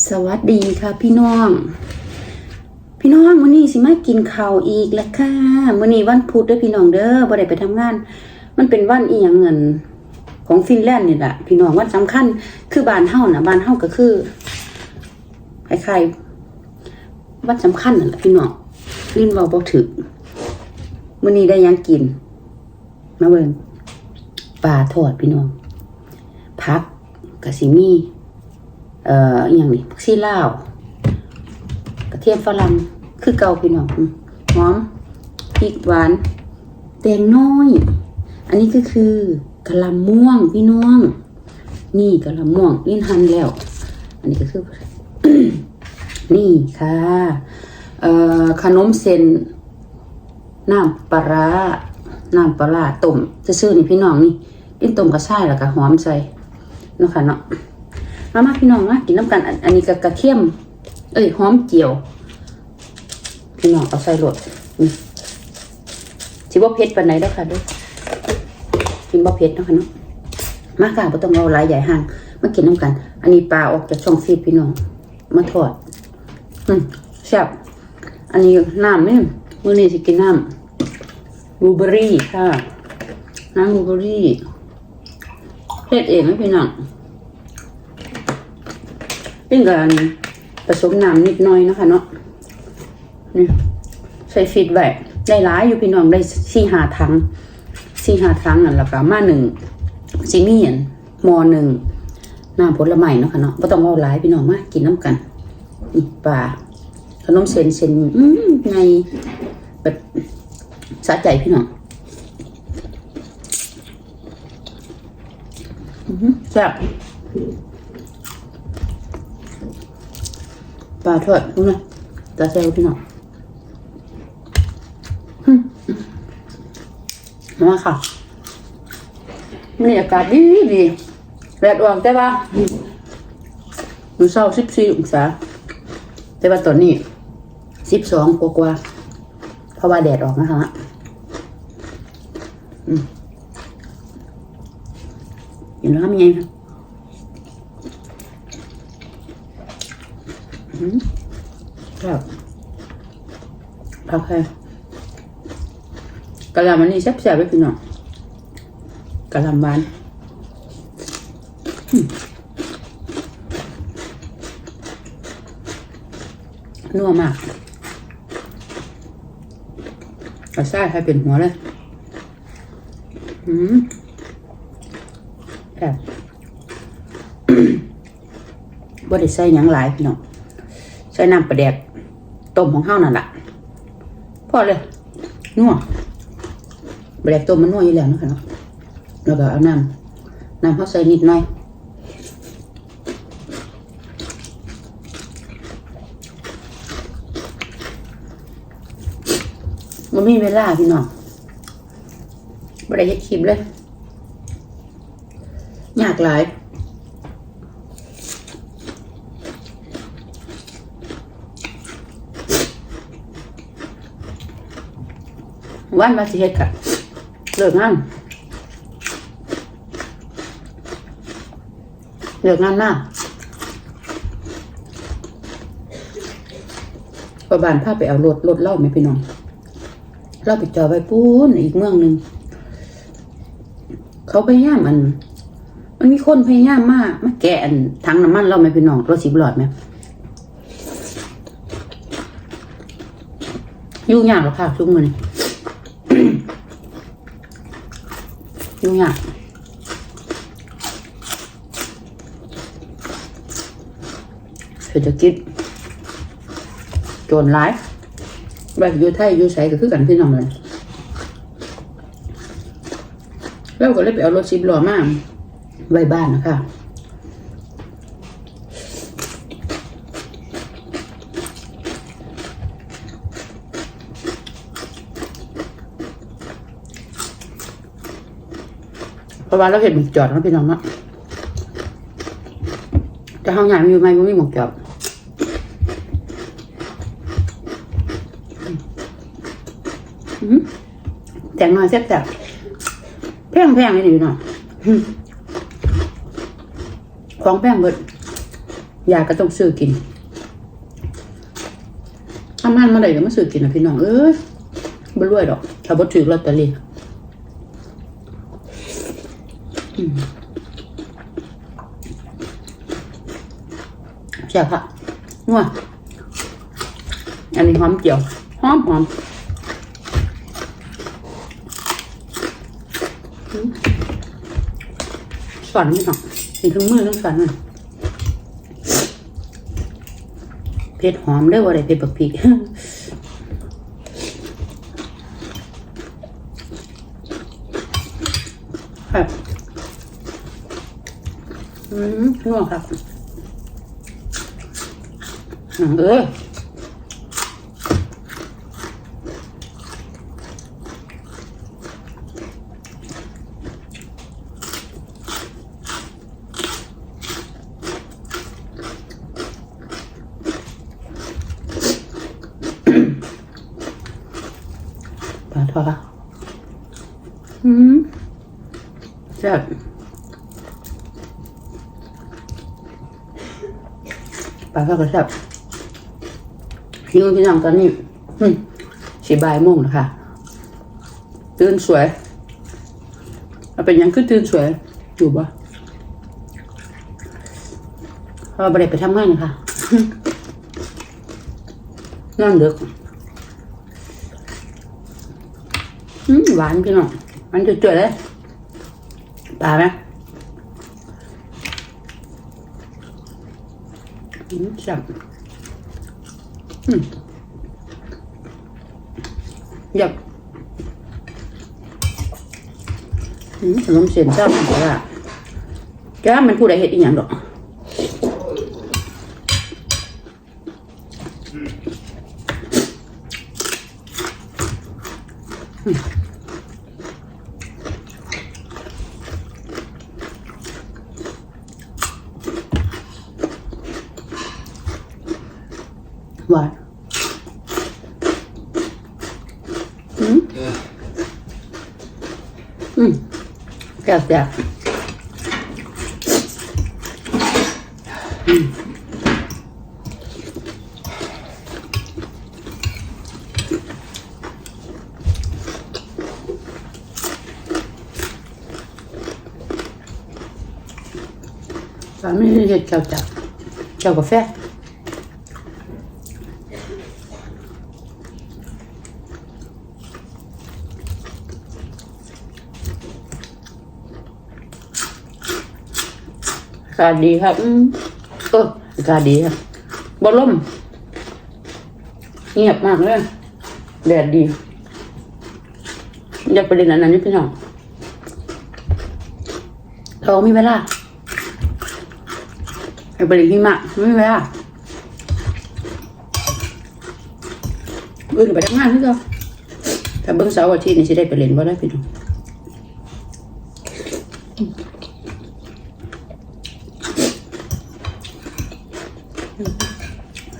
สวัสดีค่ะพี่น้อง พี่น้องมื้อนี้สิมากินข้าวอีกแล้วค่ะมื้อนี้วันพุธด้อพี่น้องเด้อบ่ได้ไปทำงาน มันเป็นวันอีหยังเงินของฟินแลนด์นี่แหละพี่น้องวันสำคัญคือบ้านเฮาน่ะบ้านเฮาก็คือคล้ายๆวันสำคัญนั่นแหละพี่น้องลิ้นเว้าบ่ถึกมื้อนี้ได้ยังกิน มาเบิ่งปลาทอดพี่น้องผักก็สิมี เอ่ออย่างนี้ผักชีลาวกระเทียมฝรั่งคือเก่าพี่น้องหอมพริกหวานแตงน้อย อันนี้ก็คือกะหล่ำม่วงพี่น้อง นี่กะหล่ำม่วงลิ้นหันแล้ว อันนี้ก็คือ นี่ค่ะเอ่อขนมเส้นน้ำปลาร้าน้ำปลาร้าต้มซื่อนี่พี่น้องนี่ลิ้นต้มกระชายแล้วก็หอมใส่เนาะค่ะเนาะ มามาพี่น้องมากินน้ำกันอันนี้ก็กระเทียม เอ้ยหอมเจียว พี่น้องเอาใส่รสนี่ชิบ่เผ็ดปานไหนแล้วค่ะด้วยกินบ่เผ็ดนะคะเนาะมาค่ะบ่ต้องเอาหลายใหญ่ห่างมากินน้ำกัน อันนี้ปลาออกจากช่องฟีดพี่น้อง มาทอด อืมแซ่บอันนี้น้ำนี่มื้อนี้สิกินน้ำบลูเบอร์รี่ค่ะน้ำบลูเบอร์รี่เฮ็ดเองนะพี่น้อง ป็นการผสมน้ำนิดหน่อยนะคะเนาะนี่ใส่ฟีดไว้ได้หลายอยู่พี่น้องได้สี่หาถังสี่หาถังนั่นแหละก็มาหนึ่งซีเมียนมอหนึ่งน้ำผลไม้เนาะค่ะเนาะไม่ต้องเอาหลายพี่น้องมากินน้ำกันนี่ปลาขนมเส้นเส้นไงแบบสะใจพี่น้องแซ่บ ปลาทอดดูนะตาเซลพี่น้องหึมาค่ะนี่อากาศดีดีแดดออกแต่ว่ามันเศร้าสิบสี่องศาแต่ว่าตอนนี้สิบสองกว่าๆเพราะว่าแดดออกนะคะอืมเห็นแล้วมีไง ครับโอเคกะหล่ำอันนี้แซ่บๆไปพี่น้องกะหล่ำหวานนัวมากกระซ่าให้เป็นหัวเลยอืมครับบ่ได้ใส่หยังหลายพี่น้อง ใส่น้ำปลาแดกต้มของข้าวนั่นแหละพอเลยนัวปลาแดกต้มมันนัวอยู่แล้วนะคะเนาะแล้วก็เอาน้ำน้ำเขาใส่นิดหน่อยมันมีเวลาพี่น้องบ่ได้เฮ็ดคลิปเลย ยากหลาย วันมาสิเฮ็ดค่ะเลิกงานเลิกงานมากประบานพาไปเอารถรถเล่าไหมพี่น้องเล่าไปจอไว้ปูนอีกเมืองหนึ่งเขาพยายามอัน มันมีคนพยายามมากมาแกะอันถังน้ำมันเล่าไหมพี่น้องรถสิบหลอดไหมยุ่งยากหรอค่ะทุกมือนี้ ยุ่งยากเศรษฐกิจโจรร้ายแบบอยู่ไทยอยู่ใสก็คือกันพี่น้องเลยแล้วก็เลยไปเอารถซิบล้อมาไว้บ้านนะคะ ราะว่าเราเห็นหมวกจอดแล้วพี่น้องนาะจะห้องงานมีไหมก็มีหมวกจอดแต่งหน่อยแซ่บๆแพงแพงๆเลยนี่พี่น้องอื้อของแพงเบิดยาก็ต้องซื้อกินทำงานมาไหนก็มาซื้อกินนะพี่น้องเอ้ยบ่รวยดอกถ้าบ่ถือลอตเตอรี่ อืมแซ่บค่ะนัวอันนี้หอมเจียว หอมหอมสอนพี่น้องเป็นทั้งมือทั้งสอนเลยเผ็ดหอมเด้ว่าอะได้เผ็ดบักพริกครับ อืมนัวครับอืมเออปลาทอดละอืมแซ่บ ปลาทอดก็แซ่บหิวพี่น้องตอนนี้สีบายโมงแล้วค่ะตื่นสวยเอาเป็นยังคือตื่นสวยอยู่บ่เพราบ่ได้ไปทำงานค่ะนอนดึกหวานพี่น้องมันจุดๆเลยปลาไหม อืมจับอืมอยากอืมขนมเส้นเจ้ามันก็ว่าจ้ามันพูดอะไรเห็ดอีหยังดอกหวาน อืมอืมแซ่บแซ่บอืมสามีเห็ดเจ้าจับเจ้ากาแฟากาศดีครับอืมเอออากาศดีครับบอลมเงียบมากเลยแดดดี อยากไปเรียนอันนั้นนี่พี่น้องเราไมีเวลาอยากไปเรียนหิมะไม่มีเวลาอื่นไปทำงานที่เราถ้าเบิ้งเสาร์อาทิตย์นี่จะได้ไปเรียนบ่ได้พี่น้อง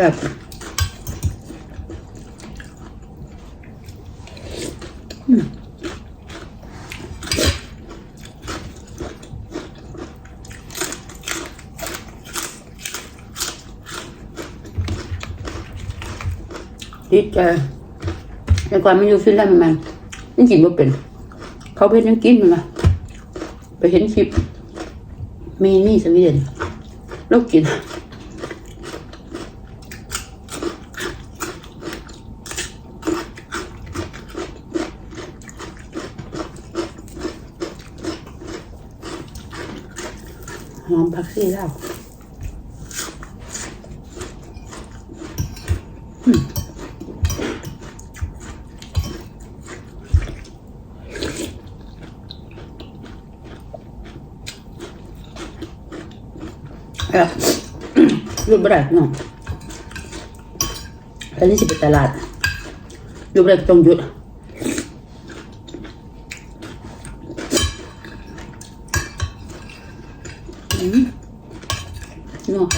ซ่บดีใจแต่ก่อนไม่อยู่ฟินแลนด์มันยังกินไม่เป็น เขาเพชรยังกินมันนะไปเห็นคลิปเมนี่สวีเดนแล้วกิน อมผักชีลาวอืมเอ้ยหยุดบ่ได้น้องอันนี้สิไปตลาดหยุดบ่ได้ก็ต้องหยุด เนาะ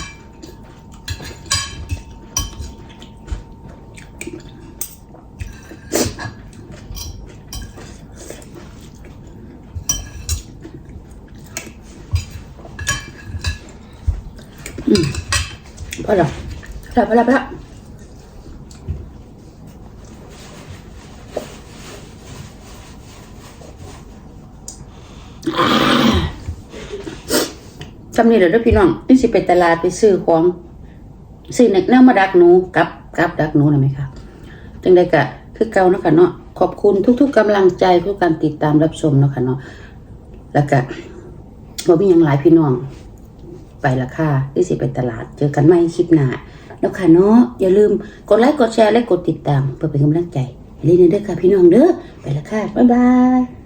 อืมพอแล้ว พอแล้วพอแล้วพอแล้วจำนี่เดี๋ยวเด้อพี่น้องนี่สิไปตลาดไปซื้อของซื้อเน็กแนวมาดักหนูกับกับดักหนูนะไหมคะจังได้กะคือเก่าเนาะค่ะเนาะขอบคุณทุก ๆกำลังใจทุกการติดตามรับชมเนาะค่ะเนาะแล้วก็บ่มียังหลายพี่น้อง ไปละค่ะที่สิไปตลาด เจอกันใหม่คลิปหน้าแล้วค่ะเนาะอย่าลืมกดไลค์กดแชร์และกดติดตาม เพื่อเป็นกำลังใจให้เล่นเด้อค่ะพี่น้องเด้อไปละค่ะบ๊ายบาย